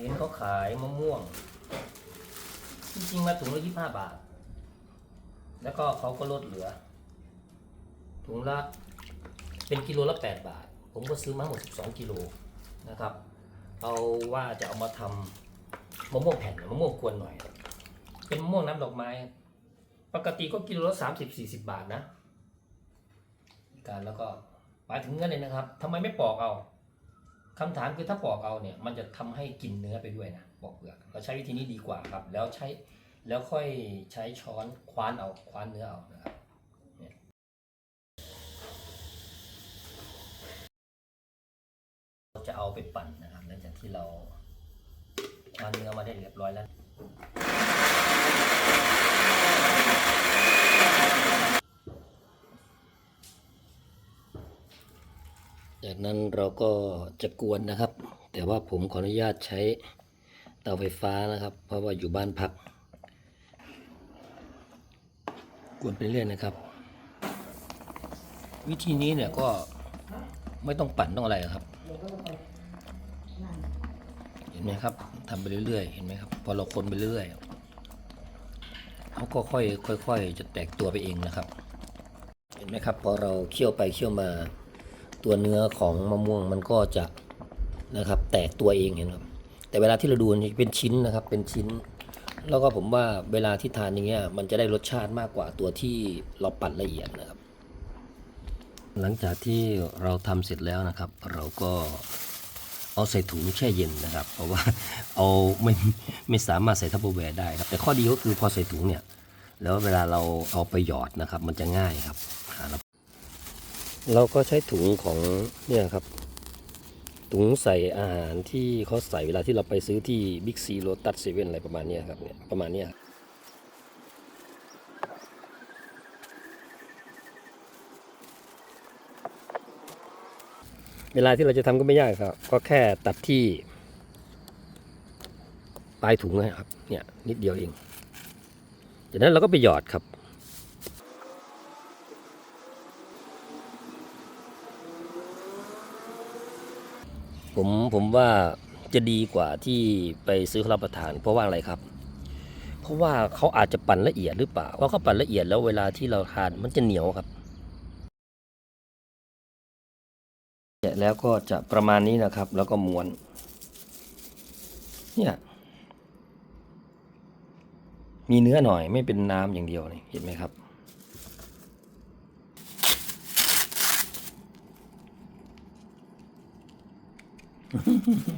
เห็นเขาขายมะม่วง จริงๆมาถุงละยี่ห้าบาท แล้วก็เขาก็ลดเหลือ ถุงละเป็นกิโลละแปดบาท ผมก็ซื้อมาหมดสิบสองกิโลนะครับ เอาว่าจะเอามาทำมะม่วงแผ่นมะม่วงกวนหน่อย เป็นมะม่วงน้ำดอกไม้ ปกติก็กิโลละสามสิบสี่สิบบาทนะ การแล้วก็หมายถึงเงินเลยนะครับทำไมไม่ปอกเอา คำถามคือถ้าปอกเอาเนี่ยมันจะทำให้กินเนื้อไปด้วยนะปอกเปลือกเราใช้วิธีนี้ดีกว่าครับ แล้วใช้แล้วค่อยใช้ช้อนคว้านเอาคว้านเนื้อเอานะครับเนี่ยเราจะเอาไปปั่นนะครับหลังจากที่เราคว้านเนื้อมาได้เรียบร้อยแล้ว จากนั้นเราก็จะกวนนะครับ แต่ว่าผมขออนุญาตใช้เตาไฟฟ้านะครับ เพราะว่าอยู่บ้านพัก กวนไปเรื่อยนะครับ วิธีนี้เนี่ยก็ไม่ต้องปั่นต้องอะไรครับ เห็นไหมครับทำไปเรื่อยๆ เห็นไหมครับ พอเราคนไปเรื่อยเขาก็ค่อยค่อยๆจะแตกตัวไปเองนะครับ เห็นไหมครับพอเราเคี่ยวไปเคี่ยวมา ตัวเนื้อของมะม่วงมันก็จะนะครับ แตกตัวเองเห็นครับ แต่เวลาที่เราดูนี่เป็นชิ้นนะครับ เป็นชิ้น แล้วก็ผมว่าเวลาที่ทานอย่างเงี้ยมันจะได้รสชาติมากกว่าตัวที่เราปั่นละเอียดนะครับ หลังจากที่เราทำเสร็จแล้วนะครับ เราก็เอาใส่ถุงแช่เย็นนะครับ เพราะว่าเอาไม่ไม่สามารถใส่ทัพเปอร์แวร์ได้ครับ แต่ข้อดีก็คือพอใส่ถุงเนี่ยแล้วเวลาเราเอาไปหยอดนะครับ มันจะง่ายครับ เราก็ใช้ถุงของเนี่ยครับ ถุงใส่อาหารที่เขาใส่เวลาที่เราไปซื้อที่บิ๊กซีโรตัสเซเว่นอะไรประมาณนี้ครับเนี่ยประมาณนี้เวลาที่เราจะทำก็ไม่ยากครับ ก็แค่ตัดที่ปลายถุงนะครับ เนี่ยนิดเดียวเองจากนั้นเราก็ไปหยอดครับ ผมผมว่าจะดีกว่าที่ไปซื้อรับประทาน เพราะว่าอะไรครับ เพราะว่าเขาอาจจะปั่นละเอียดหรือเปล่าเพราะเขาปั่นละเอียดแล้วเวลาที่เราทานมันจะเหนียวครับแกะแล้วก็จะประมาณนี้นะครับ แล้วก็ม้วน เนี่ยมีเนื้อหน่อยไม่เป็นน้ำอย่างเดียวนี่เห็นไหมครับ フフフ。